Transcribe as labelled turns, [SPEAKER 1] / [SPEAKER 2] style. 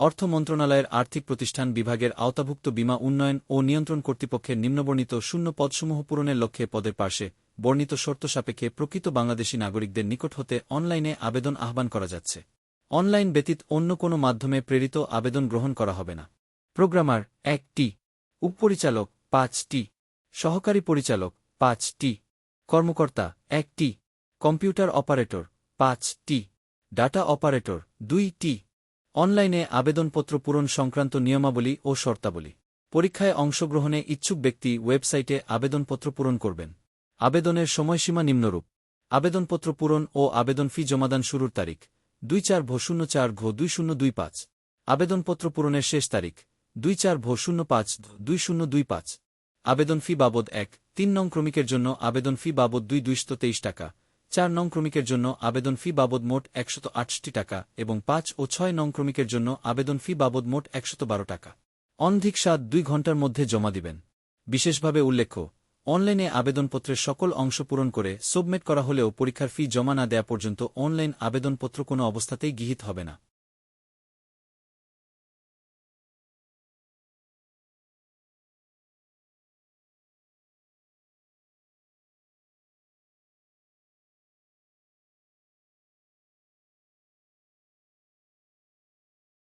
[SPEAKER 1] অর্থ মন্ত্রণালয়ের আর্থিক প্রতিষ্ঠান বিভাগের আওতাভুক্ত বীমা উন্নয়ন ও নিয়ন্ত্রণ কর্তৃপক্ষের নিম্নবর্ণিত শূন্য পদসমূহ পূরণের লক্ষ্যে পদের পার্শ্বে বর্ণিত শর্ত সাপেক্ষে প্রকৃত বাংলাদেশী নাগরিকদের নিকট হতে অনলাইনে আবেদন আহ্বান করা যাচ্ছে। অনলাইন ব্যতীত অন্য কোনো মাধ্যমে প্রেরিত আবেদন গ্রহণ করা হবে না। প্রোগ্রামার একটি উপপরিচালক পাঁচটি সহকারী পরিচালক পাঁচটি কর্মকর্তা একটি কম্পিউটার অপারেটর পাঁচটি ডাটা অপারেটর দুইটি অনলাইনে আবেদনপত্র পূরণ সংক্রান্ত নিয়মাবলী ও শর্তাবলী। পরীক্ষায় অংশগ্রহণে ইচ্ছুক ব্যক্তি ওয়েবসাইটে আবেদনপত্র পূরণ করবেন। আবেদনের সময়সীমা নিম্নরূপ। আবেদনপত্র পূরণ ও আবেদন ফি জমাদান শুরুর তারিখ, দুই চার ভো শূন্য চার ঘো দুই শূন্য দুই পাঁচ। আবেদনপত্র পূরণের শেষ তারিখ, দুই চার ভো শূন্য পাঁচ দুই শূন্য দুই পাঁচ। আবেদন ফি বাবদ এক, তিন নং ক্রমিকের জন্য আবেদন ফি বাবদ দুই দুইশত তেইশ টাকা। চার নং ক্রমিকের জন্য আবেদন ফি বাবদ মোট একশত আটষট্টি টাকা এবং পাঁচ ও ছয় নং ক্রমিকের জন্য আবেদন ফি বাবদ মোট একশত বারো টাকা। অন্ধিক সাত দুই ঘণ্টার মধ্যে জমা দিবেন। বিশেষভাবে উল্লেখ্য, অনলাইনে আবেদনপত্রের সকল অংশ পূরণ করে সাবমিট করা হলেও পরীক্ষার ফি জমা না দেয়া পর্যন্ত অনলাইন আবেদনপত্র কোনো অবস্থাতেই গৃহীত হবে না।